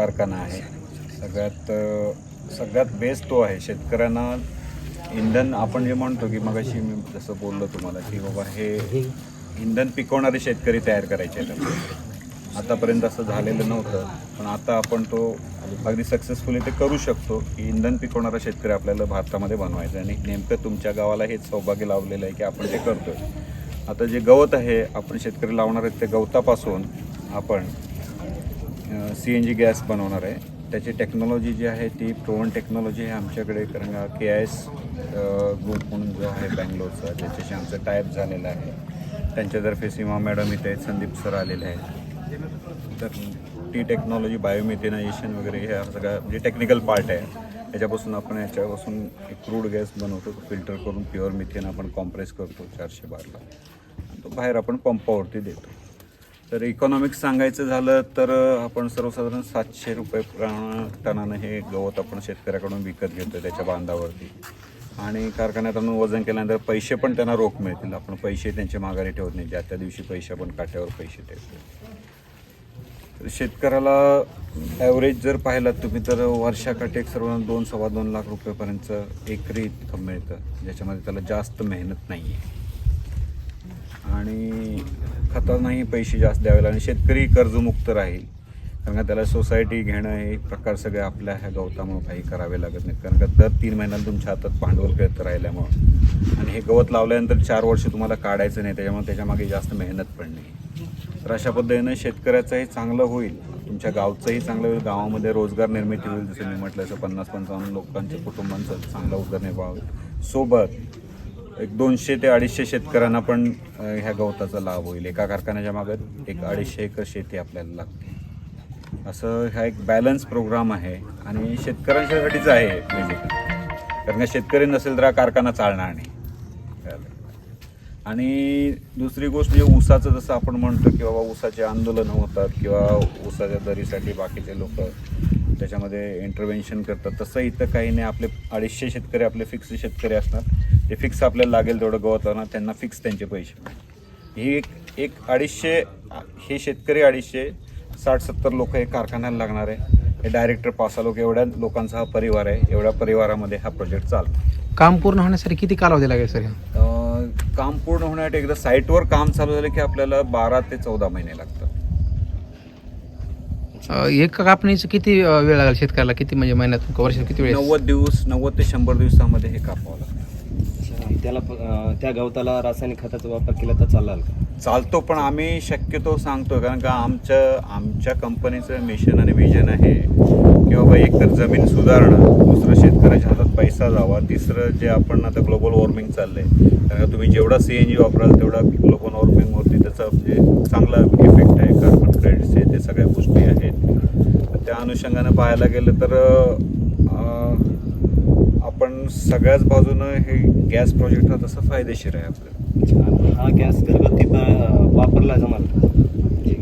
कारखाना आहे. सगळ्यात सगळ्यात बेस्ट तो आहे. शेतकऱ्यांना इंधन आपण जे म्हणतो की मगाशी मी जसं बोललो तुम्हाला की बाबा हे इंधन पिकवणारे शेतकरी तयार करायचे आहेत आतापर्यंत असं झालेलं नव्हतं. पण आता आपण तो अगदी सक्सेसफुली ते करू शकतो की इंधन पिकवणारा शेतकरी आपल्याला भारतामध्ये बनवायचा आहे. आणि नेमकं तुमच्या गावाला हेच सौभाग्य लावलेलं आहे की आपण ते करतोय. आता जे गवत आहे आपण शेतकरी लावणार आहेत ते गवतापासून आपण सी एन जी गॅस बनवणार आहे. त्याची टेक्नॉलॉजी जी आहे ती प्रोवन टेक्नॉलॉजी आहे आमच्याकडे कारण के आय एस ग्रुप म्हणून जो आहे बँगलोरचा ज्याच्याशी आमचं टायप झालेलं आहे. त्यांच्यातर्फे सीमा मॅडम इथे आहेत संदीप सर आलेले आहेत. तर टी टेक्नॉलॉजी बायोमिथेनायझेशन वगैरे ह्या सगळ्या म्हणजे टेक्निकल पार्ट आहे. याच्यापासून आपण याच्यापासून एक क्रूड गॅस बनवतो तो फिल्टर करून प्युअर मिथेन आपण कॉम्प्रेस करतो चारशे बारला. तो बाहेर आपण पंपावरती देतो. तर इकॉनॉमिक्स सांगायचं झालं तर आपण सर्वसाधारण सातशे रुपये प्र- टनानं हे गवत आपण शेतकऱ्याकडून विकत घेतो त्याच्या बांधावरती. आणि कारखान्यात आणून वजन केल्यानंतर पैसे पण त्यांना रोख मिळतील. आपण पैसे त्यांचे माघारी ठेवत नाही. ज्या त्या दिवशी पैसे आपण काट्यावर पैसे ठेवतो तर शेतकऱ्याला ॲव्हरेज जर पाहिलात तुम्ही तर वर्षाकाठी एक सर्व दोन सव्वा दोन लाख रुपयेपर्यंत एकरी इतकं मिळतं. ज्याच्यामध्ये त्याला जास्त मेहनत नाही आहे आणि खतांनाही पैसे जास्त द्यावे लागले. शेतकरी कर्जमुक्त राहील. कारण का त्याला सोसायटी घेणं हे प्रकार सगळे आपल्या ह्या गवतामुळं काही करावे लागत नाहीत. कारण का दर तीन महिन्याला तुमच्या हातात भांडवल खेळत राहिल्यामुळं. आणि हे गवत लावल्यानंतर चार वर्ष तुम्हाला काढायचं नाही त्याच्यामुळे त्याच्यामागे जास्त मेहनत पण नाही. तर अशा पद्धतीनं शेतकऱ्याचंही चांगलं होईल. तुमच्या गावचंही चांगलं होईल. गावामध्ये रोजगार निर्मिती होईल जसं मी म्हटलं असं पन्नास पंचावन्न लोकांच्या कुटुंबांचं चांगला उदरनिर्वाह होईल. सोबत एक दोनशे ते अडीचशे शेतकऱ्यांना पण ह्या गवताचा लाभ होईल. एका कारखान्याच्या मागं एक अडीचशे एकर शेती आपल्याला लागते. असं हा एक बॅलन्स प्रोग्राम आहे आणि शेतकऱ्यांच्यासाठीच आहे बेसिकली कारण का शेतकरी नसेल तर हा कारखाना चालणार नाही. आणि दुसरी गोष्ट म्हणजे ऊसाचं जसं आपण म्हणतो की बाबा ऊसाचे आंदोलनं होतात किंवा ऊसाच्या दरीसाठी बाकीचे लोक त्याच्यामध्ये इंटरव्हेन्शन करतात. तसं इथं काही नाही. आपले अडीचशे शेतकरी आपले फिक्स शेतकरी असणार ते फिक्स आपल्याला लागेल तेवढं गवत लावणार त्यांना फिक्स त्यांचे पैसे. ही एक एक अडीचशे हे शेतकरी अडीचशे साठ सत्तर लोक हे कारखान्याला लागणार आहे. हे डायरेक्टर पासा लोक एवढ्या लोकांचा हा परिवार आहे. एवढ्या परिवारामध्ये हा प्रोजेक्ट चालतो. काम पूर्ण होण्यासाठी किती कालावधी लागेल सर? अं, काम पूर्ण होण्यासाठी एकदा साईटवर काम चालू झालं की आपल्याला बारा ते चौदा महिने लागतात. एक कापणीचं किती अं, वेळ लागेल शेतकऱ्याला? किती म्हणजे महिन्यात वर्षात किती वेळ नव्वद दिवस नव्वद ते शंभर दिवसामध्ये हे कापावं लागतं. त्याला प- त्या गवताला रासायनिक खताचा वापर केला तर चालाल का? चालतो पण आम्ही शक्यतो सांगतो कारण का आमच्या आमच्या कंपनीचं मिशन आणि विजन आहे की बाबा एक तर जमीन सुधारणं दुसरं शेतकऱ्याच्या हातात पैसा जावा तिसरं जे आपण आता ग्लोबल वॉर्मिंग चाललंय कारण तुम्ही जेवढा सी एन जी वापराल तेवढा ग्लोबल वॉर्मिंगवरती त्याचा म्हणजे चांगला इफेक्ट आहे. कार्बन क्रेडिट्स आहे ते सगळ्या गोष्टी आहेत. त्या अनुषंगानं पाहायला गेलं तर आपण सगळ्याच बाजूनं हे गॅस प्रोजेक्ट हा तसा फायदेशीर आहे आपल्याला आणि हा गॅस घरगुती प- वापरला जमाल?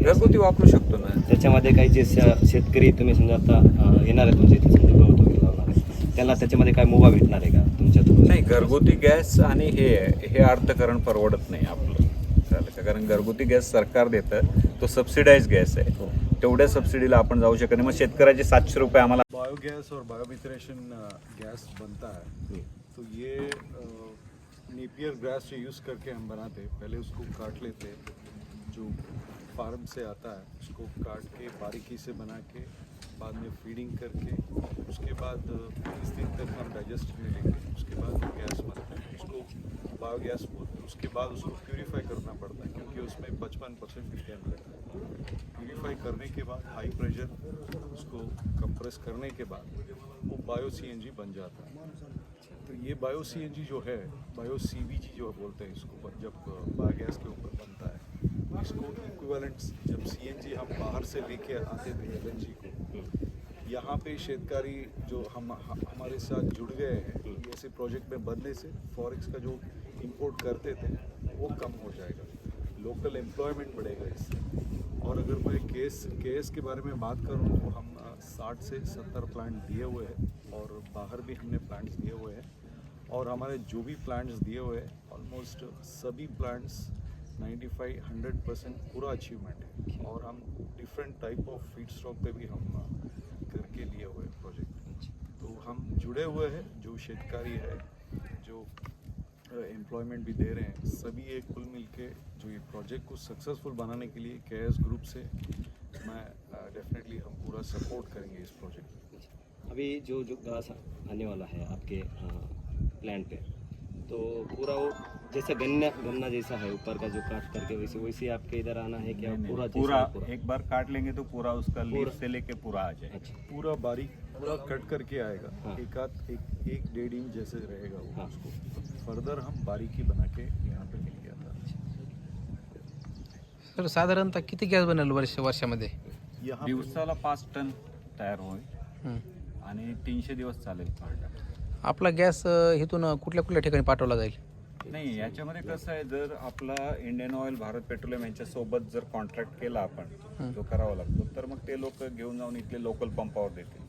घरगुती वापरू शकतो ना. त्याच्यामध्ये काही जे श- शेतकरी तुम्ही समजा आता अं, येणार आहे तुमच्या इथे समजा गवत वगैरे लावणार आहे त्याला त्याच्यामध्ये काय मोबा भेटणार आहे का तुमच्या नाही घरगुती गॅस आणि हे हे अर्थकरण परवडत नाही आपलं. चालेल का? कारण घरगुती गॅस सरकार देतं तो सबसिडाइज गॅस आहे. तेवढ्या सबसिडीला आपण जाऊ शकत नाही. मग शेतकऱ्याचे सातशे रुपये आम्हाला बायोगैस और बायोमिथरेशन गैस बनता है। तो ये नेपियर ग्रास जो यूज़ करके हम बनाते पहले उसको काट लेते जो फार्म से आता है उसको काट के बारीकी से बना के बाद में फीडिंग करके उसके बाद इस दिन तक हम डाइजेस्ट में लेंगे उसके बाद गैस बनता है। बायोगैस उसके बाद उसको प्योरीफाई करना पड़ता है, क्योंकि उसमें पचपन परसेंट मीथेन रहता है। प्यूरीफाई करने के बाद हाई प्रेशर उसको कंप्रेस करने के बाद, वो बायो सीएनजी बन जाता है। तो ये बायो सीएनजी जो है बायो सी जो बोलते हैं इसको जब बायोगैस के ऊपर बनता है, इसको इक्विवेलेंट जब सीएनजी हम बाहर से लेके आते थे एल को, यहाँ पे शेतकारी जो हम हमारे साथ जुड़ गए हैं ऐसे प्रोजेक्ट में बनने से फॉरेक्स का जो इंपोर्ट करते थे वो कम हो जाएगा। लोकल एम्प्लॉयमेंट बढ़ेगा इससे। और अगर मैं केस केस के बारे में बात करूँ तो हम साठ से सत्तर प्लांट दिए हुए हैं और बाहर भी हमने प्लांट्स दिए हुए हैं। और हमारे जो भी प्लांट्स दिए हुए हैं ऑलमोस्ट सभी प्लांट्स 95 100 परसेंट पूरा अचीवमेंट है। और हम different type of feed stock पे भी हम करके लिए हुए प्रोजेक्ट तो हम जुड़े हुए हैं जो शेतकारी है जो एम्प्लॉयमेंट भी दे रहे हैं, सभी एक कुल मिल जो ये प्रोजेक्ट को सक्सेसफुल बनाने के लिए केएस ग्रुप से मैं डेफिनेटली हम पूरा सपोर्ट करेंगे इस प्रोजेक्ट अभी जो जो घास आने वाला है आपके प्लान पे तो पूरा वो जैसे गन्ना गन्ना जैसा है ऊपर का जो काट करके वैसे वैसे आपके इधर आना है क्या? पूरा पूरा एक बार काट लेंगे तो पूरा उसका लीफ से लेके पूरा आ जाएगा। अच्छा। पूरा बारीक पूरा कट करके आएगा। हाँ। एक आध एक एक डेढ़ इंच जैसे रहेगा वो हाँ। उसको। फर्दर हम बारीकी बना के यहाँ पे मिल गया था। सर साधारणतः किती गॅस बनेल वर्ष वर्षामध्ये? दिवसाला पाच टन तयार होईल. हं. आणि तीनशे दिवस चालेल. आपला गॅस इथून कुठल्या कुठल्या ठिकाणी पाठवला जाईल? नाही याच्यामध्ये कसं आहे जर आपला इंडियन ऑइल भारत पेट्रोलियम यांच्या सोबत जर कॉन्ट्रॅक्ट केला आपण जो करावा लागतो तर मग ते लोक घेऊन जाऊन इथले लोकल पंपावर देतील.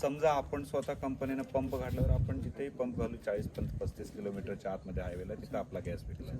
समजा आपण स्वतः कंपनीनं पंप घातल्यावर आपण जिथेही पंप घालू चाळीस पंच पस्तीस किलोमीटरच्या आतमध्ये हायवेला तिथं आपला गॅस विकला